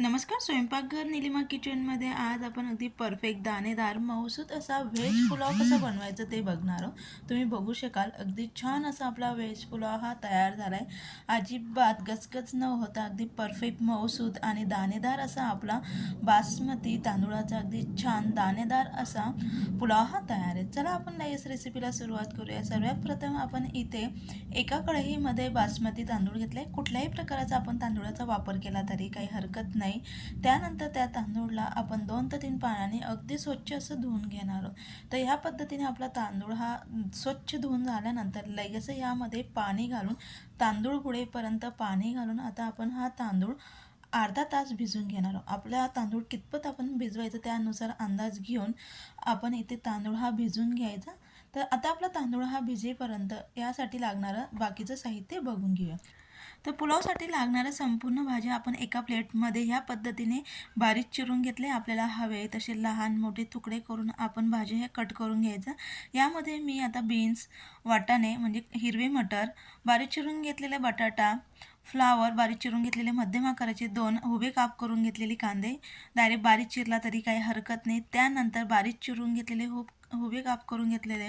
नमस्कार स्वयंपाकघर निलिमा किचनमध्ये आज आपण अगदी परफेक्ट दाणेदार मौसूद असा व्हेज पुलाव कसा बनवायचा ते बघणार आहोत. तुम्ही बघू शकाल अगदी छान असा आपला व्हेज पुलाव हा तयार झाला आहे अजिबात गचगच न होता अगदी परफेक्ट मौसूद आणि दाणेदार असा आपला बासमती तांदूळाचा अगदी छान दाणेदार असा पुलाव हा तयार आहे. चला आपण लगेच रेसिपीला सुरुवात करूया. सर्वात प्रथम आपण इथे एका कढईमध्ये बासमती तांदूळ घेतले. कुठल्याही प्रकाराचा आपण तांदूळाचा वापर केला तरी काही हरकत नाही. त्यानंतर त्या तांदूळला आपण दोन ते तीन पाण्याने अगदी स्वच्छ असं धुवून घेणार आहोत. तर ह्या पद्धतीने आपला तांदूळ हा स्वच्छ धुवून झाल्यानंतर लगेच यामध्ये पाणी घालून तांदूळ पुढेपर्यंत पाणी घालून आता आपण हा तांदूळ अर्धा तास भिजून घेणार आहोत. आपला तांदूळ कितपत आपण भिजवायचं त्यानुसार अंदाज घेऊन आपण इथे तांदूळ हा भिजून घ्यायचा. तर आता आपला तांदूळ हा भिजेपर्यंत यासाठी लागणारं बाकीचं साहित्य बघून घेऊया. तर पुलावसाठी लागणाऱ्या संपूर्ण भाज्या आपण एका प्लेटमध्ये ह्या पद्धतीने बारीक चिरून घेतले. आपल्याला हवे तसे लहान मोठे तुकडे करून आपण भाज्या हे कट करून घ्यायचं. यामध्ये मी आता बीन्स वाटाणे म्हणजे हिरवे मटर बारीक चिरून घेतलेले बटाटा फ्लावर बारीक चिरून घेतलेले मध्यम आकाराचे दोन उभे काप करून घेतलेले कांदे. डायरेक्ट बारीक चिरला तरी काही हरकत नाही. त्यानंतर बारीक चिरून घेतलेले हुब उभे काप करून घेतलेले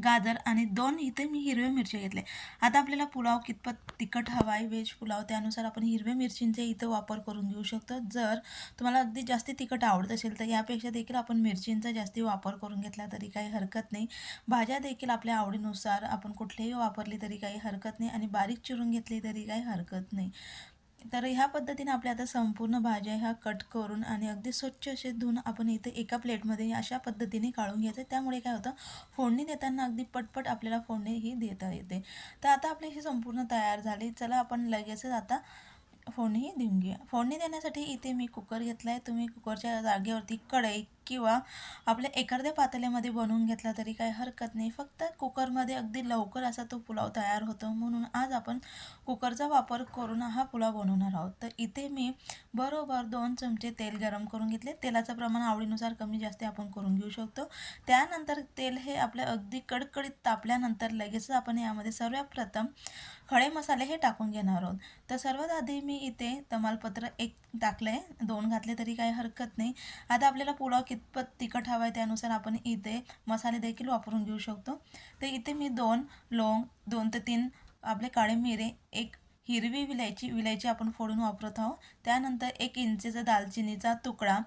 गाजर आणि दोन इथे मी हिरव्या मिरच्या घेतले आता आपल्याला पुलाव कितपत तिखट हवा आहे व्हेज पुलाव त्यानुसार आपण हिरव्या मिरचींचे इथं वापर करून घेऊ शकतो. जर तुम्हाला अगदी जास्ती तिखट आवडत असेल तर यापेक्षा देखील आपण मिरचींचा जास्ती वापर करून घेतला तरी काही हरकत नाही. भाज्या देखील आपल्या आवडीनुसार आपण कुठलेही वापरली तरी काही हरकत नाही आणि बारीक चिरून घेतली तरी काही हरकत नाही. तर ह्या पद्धतीने आपल्या आता संपूर्ण भाज्या ह्या कट करून आणि अगदी स्वच्छ असे धुवून आपण इथे एका प्लेटमध्ये अशा पद्धतीने काढून घ्यायचं. त्यामुळे काय होतं? फोडणी देताना अगदी पटपट आपल्याला फोडणी ही देता येते. तर आता आपली ही संपूर्ण तयार झाली. चला आपण लगेचच आता फोडणी देऊन घ्या फोडणी देण्यासाठी इथे मी कुकर घेतला आहे तुम्ही कुकरच्या जागेवरती कढई किंवा आपल्या एखाद्या पातेल्यामध्ये बनवून घेतला तरी काही हरकत नाही. फक्त कुकरमध्ये अगदी लवकर असा तो पुलाव तयार होतो. म्हणून आज आपण कुकरचा वापर करून हा पुलाव बनवणार आहोत. तर इथे मी बरोबर दोन चमचे तेल गरम करून घेतले. तेलाचं प्रमाण आवडीनुसार कमी जास्त आपण करून घेऊ शकतो. त्यानंतर तेल हे आपल्या अगदी कडकडीत तापल्यानंतर लगेचच आपण यामध्ये सर्वप्रथम खडे मसाले हे टाकून घेणार आहोत. तर सर्वात आधी मी इथे तमालपत्र एक टाकलं आहे दोन घातले तरी काही हरकत नाही. आता आपल्याला पुलाव कितपत तिखट हवा आहे त्यानुसार आपण इथे मसाले देखील वापरून घेऊ शकतो. तर इथे मी दोन लोंग दोन ते तीन आपले काळे मिरे एक हिरवी विलायची विलायची आपण फोडून वापरत आहोत. त्यानंतर एक इंचीचा दालचिनीचा तुकडा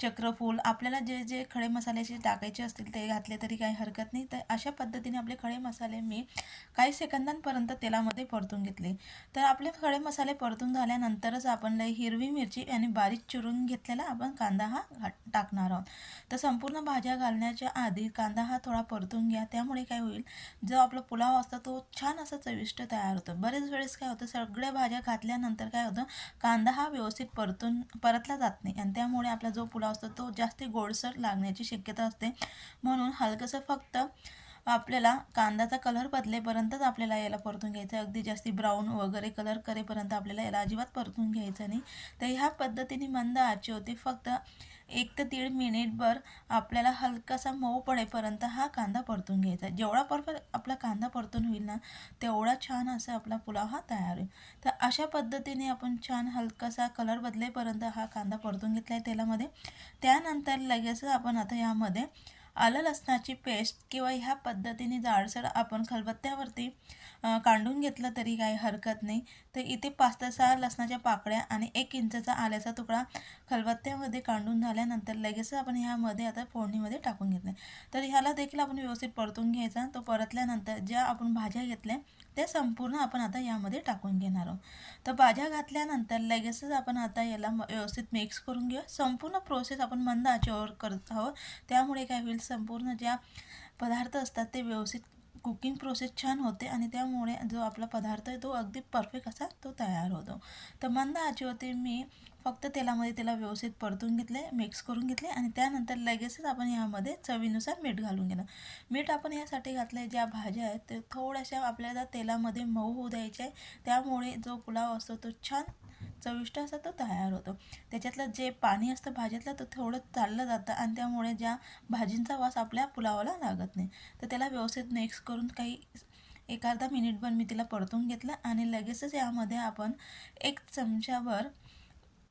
चक्रफूल आपल्याला जे जे खडे मसाल्याचे टाकायचे असतील ते घातले तरी काही हरकत नाही. तर अशा पद्धतीने आपले खडे मसाले मी काही सेकंदांपर्यंत तेलामध्ये परतून घेतले. तर आपले खडे मसाले परतून झाल्यानंतरच आपण लई हिरवी मिरची आणि बारीक चिरून घेतलेला आपण कांदा हा टाकणार आहोत. तर संपूर्ण भाज्या घालण्याच्या आधी कांदा हा थोडा परतून घ्या. त्यामुळे काय होईल जो आपला पुलाव असतो तो छान असा चविष्ट तयार होतो. बरेच वेळेस काय होतं सगळ्या भाज्या घातल्यानंतर काय होतं कांदा हा व्यवस्थित परतून परतला जात नाही. आणि त्यामुळे आपला जो पुलाव असतो तो जास्त गोडसर लागण्याची शक्यता असते. म्हणून हलकंसं फक्त आपल्याला कांद्याचा कलर बदलेपर्यंतच आपल्याला याला परतून घ्यायचं आहे. अगदी जास्ती ब्राऊन वगैरे कलर करेपर्यंत आपल्याला याला अजिबात परतून घ्यायचं नाही. तर ह्या पद्धतीने मंद आची होती फक्त एक ते दीड मिनिटभर आपल्याला हलकासा मऊ पडेपर्यंत हा कांदा परतून घ्यायचा जेवढा परफेक्ट आपला कांदा परतून होईल ना तेवढा छान असा आपला पुलाव हा तयार होईल. तर अशा पद्धतीने आपण छान हलकासा कलर बदलेपर्यंत हा कांदा परतून घेतला आहे तेलामध्ये. त्यानंतर लगेचच आपण आता यामध्ये आलं लसणाची पेस्ट किंवा ह्या पद्धतीने जाडसर आपण खलबत्त्यावरती कांडून घेतलं तरी काही हरकत नाही. तर इथे पाच ते सहा लसणाच्या पाकळ्या आणि एक इंचचा आल्याचा तुकडा खलबत्त्यामध्ये कांडून झाल्यानंतर लगेच आपण ह्यामध्ये आता फोडणीमध्ये टाकून घेतले. तर ह्याला देखील आपण व्यवस्थित परतून घ्यायचा. तो परतल्यानंतर ज्या आपण भाज्या घेतल्या त्या संपूर्ण आपण आता यामध्ये टाकून घेणार आहोत. तर भाज्या घातल्यानंतर लगेचच आपण आता याला व्यवस्थित मिक्स करून घेऊ संपूर्ण प्रोसेस आपण मंद आचेवर करत आहोत. त्यामुळे काय होईल संपूर्ण ज्या पदार्थ असतात ते व्यवस्थित कुकिंग प्रोसेस छान होते आणि त्यामुळे जो आपला पदार्थ आहे तो अगदी परफेक्ट असा तो तयार होतो. तर मंद आचेवरती मी फक्त तेलामध्ये त्याला व्यवस्थित परतून घेतले मिक्स करून घेतले आणि त्यानंतर लगेचच आपण यामध्ये चवीनुसार मीठ घालून घेणार. मीठ आपण यासाठी घातलं आहे ज्या भाज्या आहेत ते थोड्याशा आपल्याला तेलामध्ये मऊ होऊ द्यायच्या आहे त्यामुळे जो पुलाव असतो तो छान चविष्ट असा तो तयार होतो. त्याच्यातलं जे पाणी असतं भाज्यातलं तो थोडं चाललं जातं आणि त्यामुळे ज्या भाजींचा वास आपल्या पुलावाला लागत नाही. तर त्याला व्यवस्थित मिक्स करून काही एक अर्धा मिनिटभर मी तिला परतून घेतलं आणि लगेचच यामध्ये आपण एक चमच्यावर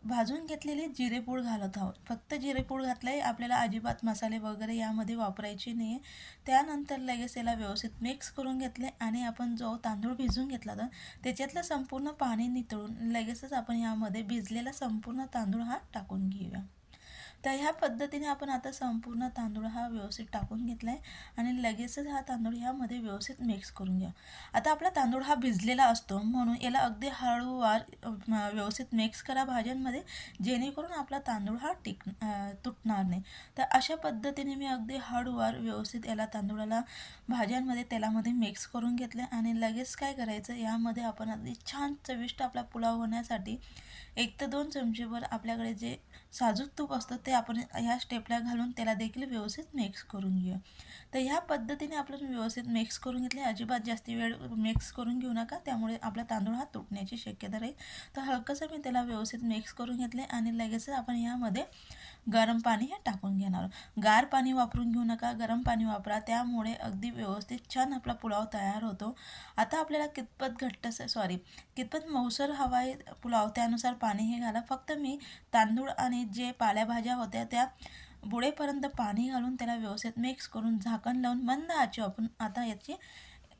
भाजून घेतलेली जिरेपूड घालत आहोत. फक्त जिरेपूड घातलं आपल्याला अजिबात मसाले वगैरे यामध्ये वापरायचे नाही आहे त्यानंतर लगेच याला व्यवस्थित मिक्स करून घेतले आणि आपण जो तांदूळ भिजून घेतला होता त्याच्यातलं संपूर्ण पाणी नितळून लगेचच आपण यामध्ये भिजलेला संपूर्ण तांदूळ हा टाकून घेऊया. तर ह्या पद्धतीने आपण आता संपूर्ण तांदूळ हा व्यवस्थित टाकून घेतला आहे आणि लगेचच हा तांदूळ ह्यामध्ये व्यवस्थित मिक्स करून घ्या. आता आपला तांदूळ हा भिजलेला असतो म्हणून याला अगदी हळूवार व्यवस्थित मिक्स करा भाज्यांमध्ये जेणेकरून आपला तांदूळ हा टिक तुटणार नाही. तर अशा पद्धतीने मी अगदी हळूवार व्यवस्थित याला तांदूळाला भाज्यांमध्ये तेलामध्ये मिक्स करून घेतलं आणि लगेच काय करायचं यामध्ये आपण अगदी छान चविष्ट आपला पुलाव होण्यासाठी एक ते दोन चमचेभर आपल्याकडे जे साजूक तूप असतं ते आपण ह्या स्टेपला घालून त्याला देखील व्यवस्थित मिक्स करून घेऊया. तर ह्या पद्धतीने आपण व्यवस्थित मिक्स करून घेतले. अजिबात जास्ती वेळ मिक्स करून घेऊ नका. त्यामुळे आपला तांदूळ हा तुटण्याची शक्यता राहील. तर हलकंसं मी त्याला व्यवस्थित मिक्स करून घेतले आणि लगेचच आपण यामध्ये गरम पाणी हे टाकून घेणार गार पाणी वापरून घेऊ नका. गरम पाणी वापरा. त्यामुळे अगदी व्यवस्थित छान आपला पुलाव तयार होतो. आता आपल्याला कितपत घट्ट सॉरी कितपत मऊसर हवा आहे पुलाव त्यानुसार पाणी हे घाला. फक्त मी तांदूळ आणि जे पाल्याभाज्या होत्या त्या बुडेपर्यंत पाणी घालून त्याला व्यवस्थित मिक्स करून झाकण लावून मंद आची आपण आता याची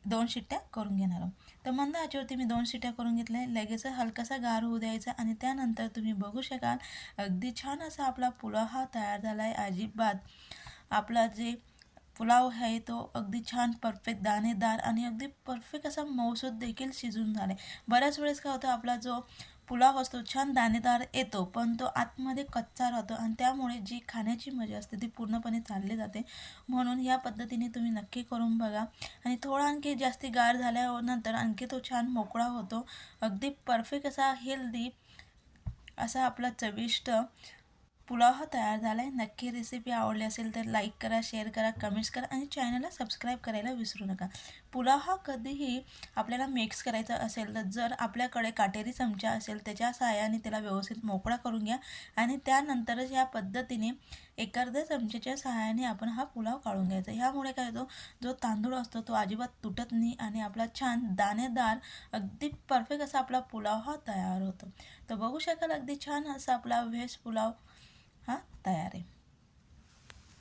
दोन शिट्ट्या करून घेणार आहोत. तर मंद आचेवरती मी दोन शिट्ट्या करून घेतल्या लगेच हलकासा गार होऊ द्यायचा आणि त्यानंतर तुम्ही बघू शकाल अगदी छान असा आपला पुलाव हा तयार झाला आहे अजिबात आपला जे पुलाव आहे तो अगदी छान परफेक्ट दाणेदार आणि अगदी परफेक्ट असा मौसूद देखील शिजून झाला आहे बऱ्याच वेळेस काय होतं आपला जो पुलाव असतो छान दाणेदार येतो पण तो आतमध्ये कच्चा राहतो आणि त्यामुळे जी खाण्याची मजा असते ती पूर्णपणे चालली जाते. म्हणून या पद्धतीने तुम्ही नक्की करून बघा. आणि थोडा आणखी जास्ती गार झाल्यानंतर आणखी तो छान मोकळा होतो. अगदी परफेक्ट असा हेल्दी असा आपला चविष्ट पुलाव हा तयार झाला आहे नक्की रेसिपी आवडली असेल तर लाईक करा शेअर करा कमेंट्स करा आणि चॅनलला सबस्क्राईब करायला विसरू नका. पुलाव हा कधीही आपल्याला मिक्स करायचा असेल तर जर आपल्याकडे काटेरी चमचा असेल त्याच्या सहाय्याने त्याला व्यवस्थित मोकळा करून घ्या आणि त्यानंतरच या पद्धतीने एखाद्या चमच्याच्या सहाय्याने आपण हा पुलाव काढून घ्यायचा. ह्यामुळे काय होतो जो तांदूळ असतो तो अजिबात तुटत नाही आणि आपला छान दाणेदार अगदी परफेक्ट असा आपला पुलाव हा तयार होतो. तर बघू शकाल अगदी छान असा आपला व्हेज पुलाव हा? तयार आहे.